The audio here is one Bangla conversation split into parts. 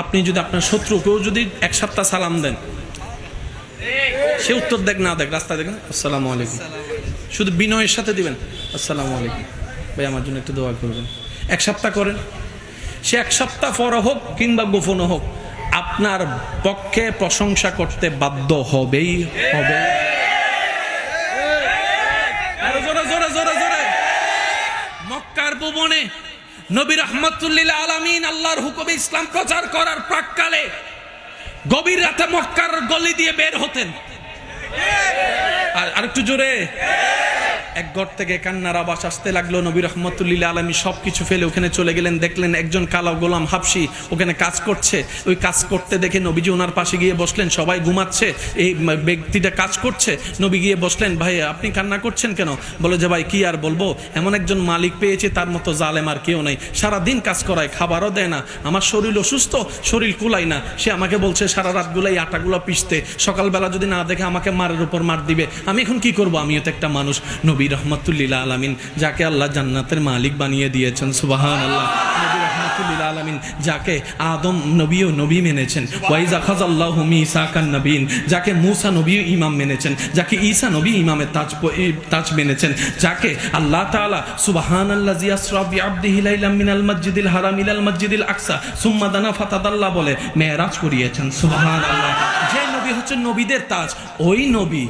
আপনি যদি আপনার শত্রুকেও যদি এক সপ্তাহ সালাম দেন, সে উত্তর দেখ, না দেখ, রাস্তায় দেখেন, আসসালামু আলাইকুম। শুধু বিনয়ের সাথে দিবেন, আসসালামু আলাইকুম। ভাই, আমার জন্য একটু দোয়া করবেন। এক সপ্তাহ করেন। সে এক সপ্তাহ পর হোক কিংবা গোপন হোক, আপনার পক্ষে প্রশংসা করতে বাধ্য হবেই হবে। মক্কার ভুবনে নবী রহমতুল্লিল আলমিন আল্লাহর হুকুমে ইসলাম প্রচার করার প্রাককালে গভীর রাতে মক্কার গলি দিয়ে বের হতেন। আর একটু জোরে। এক ঘর থেকে কান্নার আবাস আসতে লাগল। নবী রহমতুল্লিল্লাহ আলমী সব কিছু ফেলে ওখানে চলে গেলেন। দেখলেন একজন কালো গোলাম হাফসি ওখানে কাজ করছে। ওই কাজ করতে দেখে নবীজি ওনার পাশে গিয়ে বসলেন। সবাই ঘুমাচ্ছে। এই ব্যক্তিটা কাজ করছে। নবী গিয়ে বসলেন, ভাই, আপনি কান্না করছেন কেন? বলে, যে ভাই, কি আর বলব? এমন একজন মালিক পেয়েছে, তার মতো জালেম আর কেউ নেই। সারাদিন কাজ করায়, খাবারও দেয় না। আমার শরীর অসুস্থ, শরীর কুলাই না। সে আমাকে বলছে, সারা রাতগুলো এই আটাগুলো পিষতে। সকালবেলা যদি না দেখে আমাকে মারের উপর মার দিবে, আমি এখন কি করব? আমিও তো একটা মানুষ। নবী রহমতুল্লিল্লা আলামিন, যাকে আল্লাহ জান্নাতের মালিক বানিয়ে দিয়েছেন সুবাহান আল্লাহ নবী আলামিন, যাকে আদম নবীও নবী মেনেছেন। ওয়াইজা খাজাল্লাহ মিসাকান নবীন, যাকে মুসা নবীও ইমাম মেনেছেন। যাকে ঈসা নবী ইমামের তাজ তাজ মেনেছেন। যাকে আল্লাহ তাআলা সুবহান আল্লাহ জিয়াসরা বিআবদিহি লাইলাম মিনাল মসজিদিল হারাম ইলাল মসজিদিল আকসা, সুম্মা দানা ফাতাদাল্লাহ বলে মেরাজ করিয়েছেন সুবহান আল্লাহ যে নবী হচ্ছে নবীদের তাজ, ওই নবী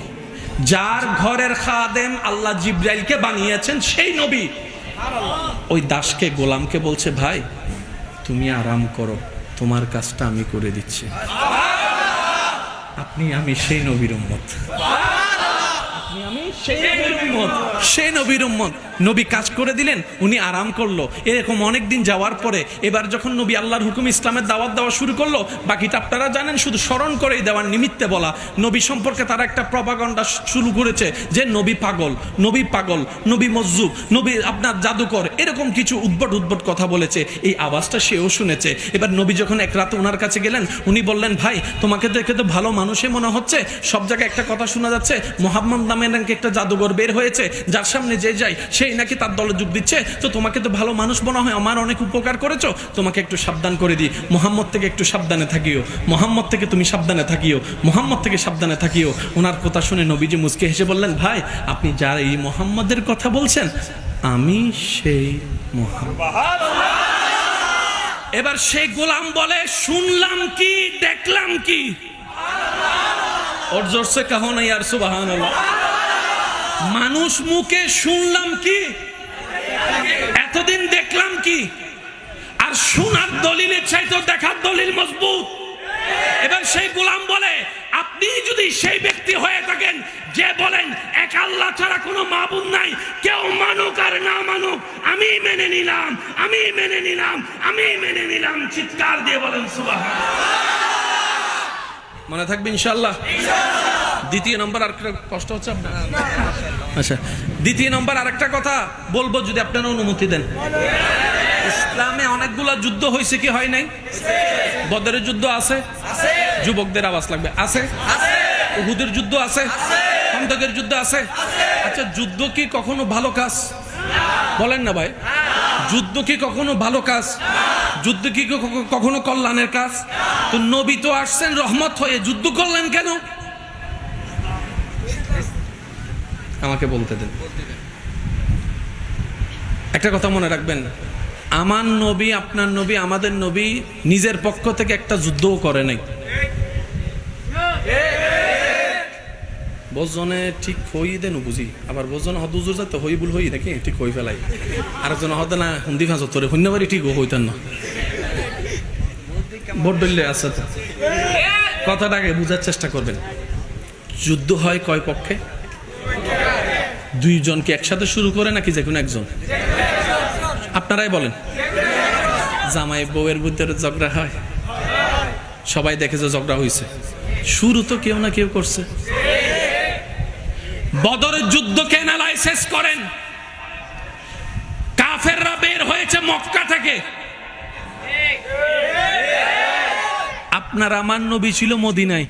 যার ঘরের খাদেম আল্লাহ জিব্রাইলকে বানিয়েছেন, সেই নবী। ওই দাসকে, গোলামকে বলছে, ভাই, তুমি আরাম করো, তোমার কাজটা আমি করে দিচ্ছি। আপনি আমি সেই নবীর উম্মত। আপনি আমি সেই নবীর উম্মত। সেই নবীর উম্মত। নবী কাজ করে দিলেন, উনি আরাম করল। এরকম অনেক দিন যাওয়ার পরে এবার যখন নবী আল্লাহর হুকুম ইসলামের দাওয়াত দেওয়া শুরু করল, বাকিটা আপনারা জানেন, শুধু স্মরণ করেই দেওয়ার নিমিত্তে বলা। নবী সম্পর্কে তারা একটা প্রপাগণ্ডা শুরু করেছে যে নবী পাগল নবী পাগল, নবী মজ্জুব নবী আপনার জাদুকর, এরকম কিছু উদ্ভট উদ্ভট কথা বলেছে। এই আওয়াজটা সেও শুনেছে। এবার নবী যখন এক রাতে ওনার কাছে গেলেন, উনি বললেন, ভাই, তোমাকে দেখে তো ভালো মানুষে মনে হচ্ছে। সব জায়গায় একটা কথা শোনা যাচ্ছে, মোহাম্মদ নামে নাকি একটা জাদুঘর বের হয়েছে, যার সামনে যে যাই সেই নাকি তার দলে যোগ দিচ্ছে? তো তোমাকে তো ভালো মানুষ মনে হয় আমার অনেক উপকার করেছ। তোমাকে একটু সাবধান করে দিই। মোহাম্মদ থেকে একটু সাবধানে থাকিও। মোহাম্মদ থেকে তুমি সাবধানে থাকিও। মোহাম্মদ থেকে সাবধানে থাকিও। ওনার কথা শুনে নবীজি মুসকে হেসে বললেন ভাই আপনি যার এই মোহাম্মদের কথা বলছেন আমি সেই মোহাম্মদ। এবার সেই গোলাম বলে শুনলাম কি দেখলাম কি? ওর জোরসে কাহো নাই আর সুবাহান মানুষ মুখে শুনলাম কি? এতদিন দেখলাম কি? আর শোনার দলিলের চাইতো দেখার দলিল মজবুত। এবার সেই গোলাম বলে, আপনি যদি সেই ব্যক্তি হয়ে থাকেন যে বলেন, এক আল্লাহ ছাড়া কোনো মাবুদ নাই, কেউ মানুক আর না মানুক, আমি মেনে নিলাম, আমি মেনে নিলাম, আমি মেনে নিলাম। চিৎকার দিয়ে বলেন সুবাহ মনে থাকবে ইনশাল্লাহ দ্বিতীয় নম্বর আর কষ্ট হচ্ছে আপনার? আচ্ছা দ্বিতীয় নম্বর, আরেকটা কথা বলব যদি আপনারা অনুমতি দেন। ইসলামে অনেকগুলা যুদ্ধ হয়েছে কি হয় নাই? বদরের যুদ্ধ আছে, যুবকদের আওয়াজ লাগবে। আছে? উহুদের যুদ্ধ আছে খন্দকের যুদ্ধ আছে। আচ্ছা যুদ্ধ কি কখনো ভালো কাজ? বলেন না ভাই। যুদ্ধ কি কখনো ভালো কাজ? যুদ্ধ কি কখ- কখনো কল্যাণের কাজ? তো নবী তো আসছেন রহমত হয়ে। যুদ্ধ করলেন কেন? আমাকে বলতে দেন। একটা কথা মনে রাখবেন, আমার নবী, আপনার নবী, আমাদের নবী নিজের পক্ষ থেকে একটা যুদ্ধও করে নাই। বজনে ঠিক হই দেন বুঝি আবার বজনে হদ উজুর যাতে হই ভুল হই নাকি ঠিক হই ফেলাই। আরেকজন হদে না হুন্দি ফাঁস তোরে শূন্য বাড়ি ঠিক হইতেন না। ভোট ডললে আছে। কথাটাকে বুঝার চেষ্টা করবেন। যুদ্ধ হয় কয় পক্ষে? দুইজনকে একসাথে শুরু করে নাকি যে কোনো একজন? আপনারাই বলেন। জামাই বউয়ের ভিতরে ঝগড়া হয়। সবাই দেখে যে ঝগড়া হয়েছে শুরু তো কেউ না কেউ করছে। বদরের যুদ্ধকে অ্যানালাইসিস করেন। কাফেররা বের হয়েছে মক্কা থেকে। আপনার আমার নবী ছিল মদিনায়।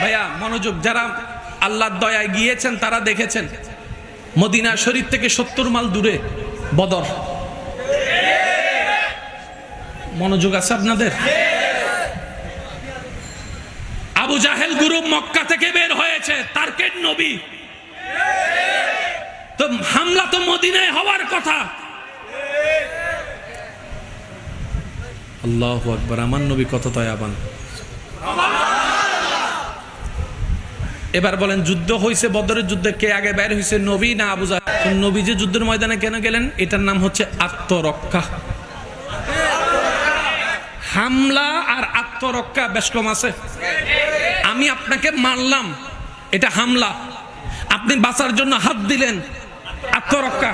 ভাইয়া, মনোযোগ, যারা আল্লাহর দয়ায় গিয়েছেন, তারা দেখেছেন। মদিনা শরীফ থেকে সত্তর মাইল দূরে বদর। মনোযোগ আছে আপনাদের? আবু জাহেল গ্রুপ মক্কা থেকে বের হয়েছে তারকেট নবী। তো হামলা তো মদিনায় হওয়ার কথা। আল্লাহ আকবার, আমার নবী কত তয়াবান এবার বলেন, যুদ্ধ হয়েছে বদরের যুদ্ধে, কে আগে বের হয়েছে নবী না আবু জাহেল? নবী যে যুদ্ধের ময়দানে কেন গেলেন, এটার নাম হচ্ছে আত্মরক্ষা। হামলা আর আত্মরক্ষা বেশ কম আছে। আমি আপনাকে মারলাম, এটা হামলা। আপনি বাঁচার জন্য হাত দিলেন, আত্মরক্ষা।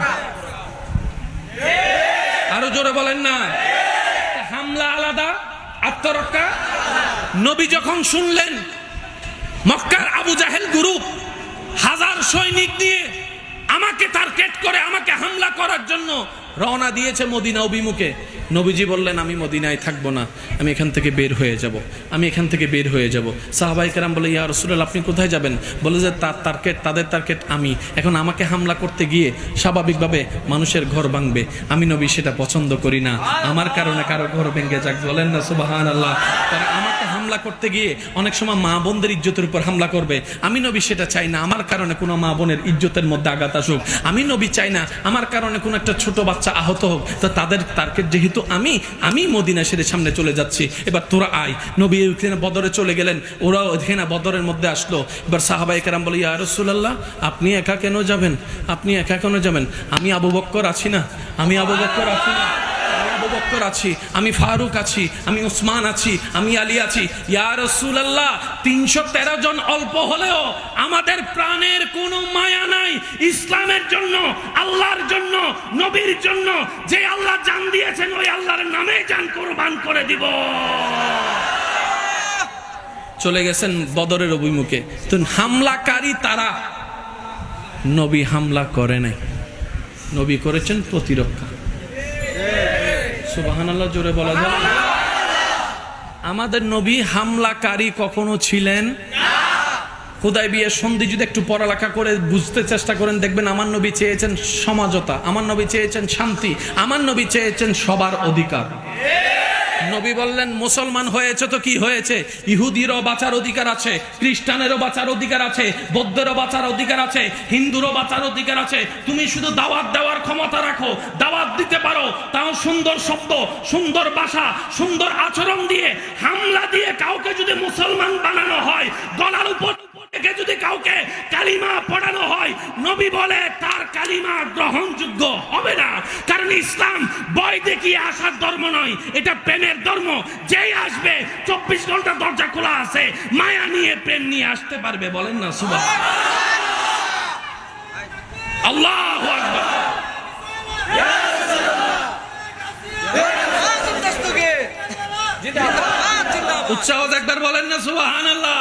আরও জোরে বলেন না। হামলা আলাদা, আত্মরক্ষা। নবী যখন শুনলেন মক্কার আবু জাহেল গ্রুপ হাজার সৈনিক দিয়ে আমাকে টার্গেট করে আমাকে হামলা করার জন্য রওনা দিয়েছে মদিনা অভিমুখে। নবীজি বললেন, আমি মদিনায় থাকব না। আমি এখান থেকে বের হয়ে যাব। আমি এখান থেকে বের হয়ে যাব। সাহাবাই কেরাম বলে, ইয়া রসুল আপনি কোথায় যাবেন? বলে যে, তার টার্গেট তাদের টার্গেট আমি। এখন আমাকে হামলা করতে গিয়ে স্বাভাবিকভাবে মানুষের ঘর ভাঙবে। আমি নবী, সেটা পছন্দ করি না। আমার কারণে কারও ঘর ভেঙে যাক। বলেন না সুবাহান আল্লাহ আমাকে হামলা করতে গিয়ে অনেক সময় মা বোনদের ইজ্জতের উপর হামলা করবে। আমি নবী, সেটা চাই না। আমার কারণে কোনো মা বোনের ইজ্জতের মধ্যে আঘাত আসুক। আমি নবী চাই না। আমার কারণে কোনো একটা ছোট বাচ্চা আহত হোক, তা তাদের টার্গেট যেহেতু আমি আমি মদিনা সেরে সামনে চলে যাচ্ছি। এবার তোরা আয়। নবী বদরে চলে গেলেন, ওরাও ওইখানে বদরের মধ্যে আসলো। এবার সাহাবাই কেরাম বলে, ইয়া রসুল্লাহ আপনি একা কেন যাবেন? আপনি একা কেন যাবেন? আমি আবু বক্কর আছি না, আমি আবু বক্কর আছি না। আবু বক্কর আছি, আমি ফারুক আছি, আমি উসমান আছি, আমি আলী আছি। ইয়া রাসূলুল্লাহ, তিনশো তেরো জন অল্প হলেও আমাদের প্রাণের কোনো মায়া নাই। ইসলামের জন্য, আল্লাহর জন্য, নবীর জন্য, যে আল্লাহ জান দিয়েছেন, ওই আল্লাহর নামে জান কোরবান করে দিব। চলে গেছেন বদরের অভিমুখে। তো হামলাকারী তারা, নবী হামলা করে নাই। নবী করেছেন প্রতিরক্ষা। জোরে বলা যায় আমাদের নবী হামলাকারী কখনো ছিলেন? খুদাই বিয়ের সন্ধি যদি একটু পড়ালেখা করে বুঝতে চেষ্টা করেন, দেখবেন আমার নবী চেয়েছেন সমাজতা, আমার নবী চেয়েছেন শান্তি, আমার নবী চেয়েছেন সবার অধিকার। নবী বললেন, মুসলমান হয়েছে তো কি হয়েছে? ইহুদিরও বাঁচার অধিকার আছে, খ্রিস্টানেরও বাঁচার অধিকার আছে, বৌদ্ধেরও বাঁচার অধিকার আছে, হিন্দুরও বাঁচার অধিকার আছে। তুমি শুধু দাওয়াত দেওয়ার ক্ষমতা রাখো, দাওয়াত দিতে পারো। তাও সুন্দর শব্দ, সুন্দর ভাষা, সুন্দর আচরণ দিয়ে হামলা দিয়ে কাউকে যদি মুসলমান বানানো হয়, গলার উপর থেকে যদি কাউকে কালিমা পড়ানো হয়, নবী বলে, তার কালিমা গ্রহণযোগ্য হবে না। কারণ ইসলাম বয় দেখিয়ে আসার ধর্ম নয় এটা প্রেমের ধর্ম। যেই আসবে চব্বিশ ঘণ্টা দরজা খোলা আছে মায়া নিয়ে প্রেম নিয়ে আসতে পারবে বলেন না সুবাহ আল্লাহ উৎসাহ একবার বলেন না সুবাহান আল্লাহ